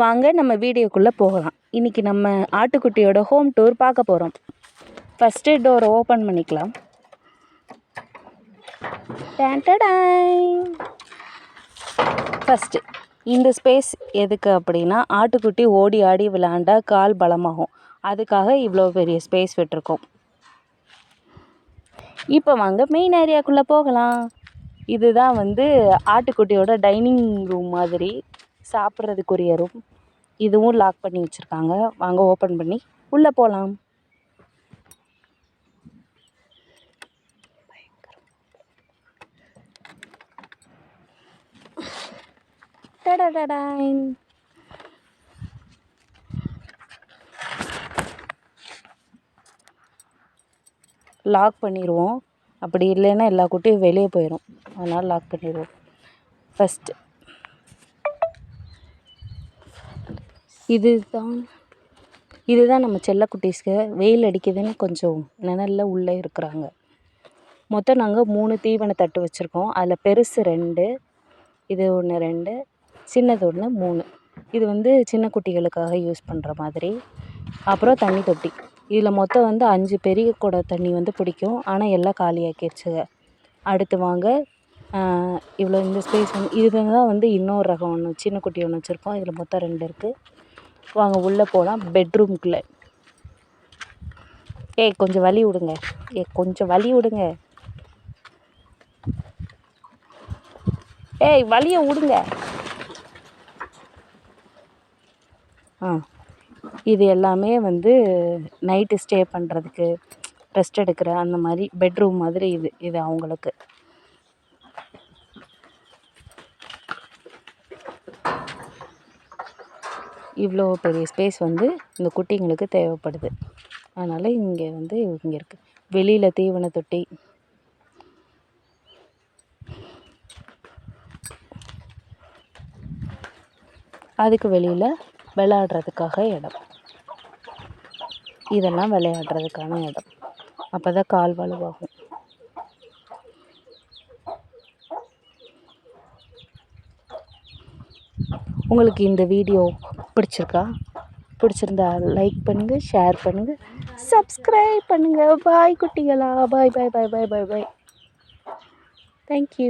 வாங்க நம்ம வீடியோக்குள்ளே போகலாம். இன்றைக்கி நம்ம ஆட்டுக்குட்டியோட ஹோம் டூர் பார்க்க போகிறோம் ஃபஸ்ட்டு டோரை ஓப்பன் பண்ணிக்கலாம். ஃபஸ்ட்டு இந்த ஸ்பேஸ் எதுக்கு அப்படின்னா ஆட்டுக்குட்டி ஓடி ஆடி விளாண்டா கால் பலமாகும். அதுக்காக இவ்வளோ பெரிய ஸ்பேஸ் விட்டுருக்கோம். இப்போ வாங்க மெயின் ஏரியாக்குள்ளே போகலாம். இதுதான் வந்து ஆட்டுக்குட்டியோட டைனிங் ரூம் மாதிரி சாப்பிட்றதுக்குரிய ரூம் இதுவும் லாக் பண்ணி வச்சுருக்காங்க. வாங்க ஓப்பன் பண்ணி உள்ளே போகலாம் டடடடாயின். லாக் பண்ணிடுவோம் அப்படி இல்லைன்னா எல்லா குட்டியும் வெளியே போயிடும் அதனால் லாக் பண்ணிடுவோம் ஃபஸ்ட்டு இதுதான். இதுதான் நம்ம செல்லக்குட்டீஸ்க்கு வெயில் அடிக்குதுன்னு கொஞ்சம் நிழல்ல உள்ளே இருக்கிறாங்க. மொத்தம் நாங்கள் மூணு தீவன தட்டு வச்சுருக்கோம். அதில் பெருசு ரெண்டு இது ஒன்று ரெண்டு சின்னது ஒன்று மூணு. இது வந்து சின்ன குட்டிகளுக்காக யூஸ் பண்ணுற மாதிரி. அப்புறம் தண்ணி தொட்டி. இதில் மொத்தம் வந்து அஞ்சு பெரிய குடம் தண்ணி வந்து பிடிக்கும். ஆனால் எல்லாம் காலியாக்கிருச்சுங்க அடுத்து வாங்க இவ்வளோ இந்த ஸ்பேஸ் வந்து இது தான் வந்து இன்னொரு ரகம் ஒன்று சின்ன குட்டி ஒன்று வச்சுருக்கோம். இதில் மொத்தம் ரெண்டு இருக்குது வாங்க உள்ளே போகலாம் பெட்ரூம்குள்ளே ஏய் கொஞ்சம் வழி விடுங்க. ஏ கொஞ்சம் வழி விடுங்க. ஏய் வழியை விடுங்க. ஆ இது எல்லாமே வந்து நைட்டு ஸ்டே பண்ணுறதுக்கு ரெஸ்ட் எடுக்கிற அந்த மாதிரி பெட்ரூம் மாதிரி இது இது அவங்களுக்கு. இவ்வளோ பெரிய ஸ்பேஸ் வந்து இந்த குட்டிங்களுக்கு தேவைப்படுது. அதனால் இங்கே வந்து இங்கே இருக்குது வெளியில் தீவன தொட்டி. அதுக்கு வெளியில் விளையாடுறதுக்காக இடம். இதெல்லாம் விளையாடுறதுக்கான இடம். அப்போ தான் கால் வலுவாகும். உங்களுக்கு இந்த வீடியோ பிடிச்சிருக்கா? பிடிச்சிருந்தா லைக் பண்ணுங்கள் ஷேர் பண்ணுங்கள் சப்ஸ்கிரைப் பண்ணுங்கள் பாய் குட்டிகளா. பாய் பாய் பாய் பாய் பாய் பாய் தேங்க்யூ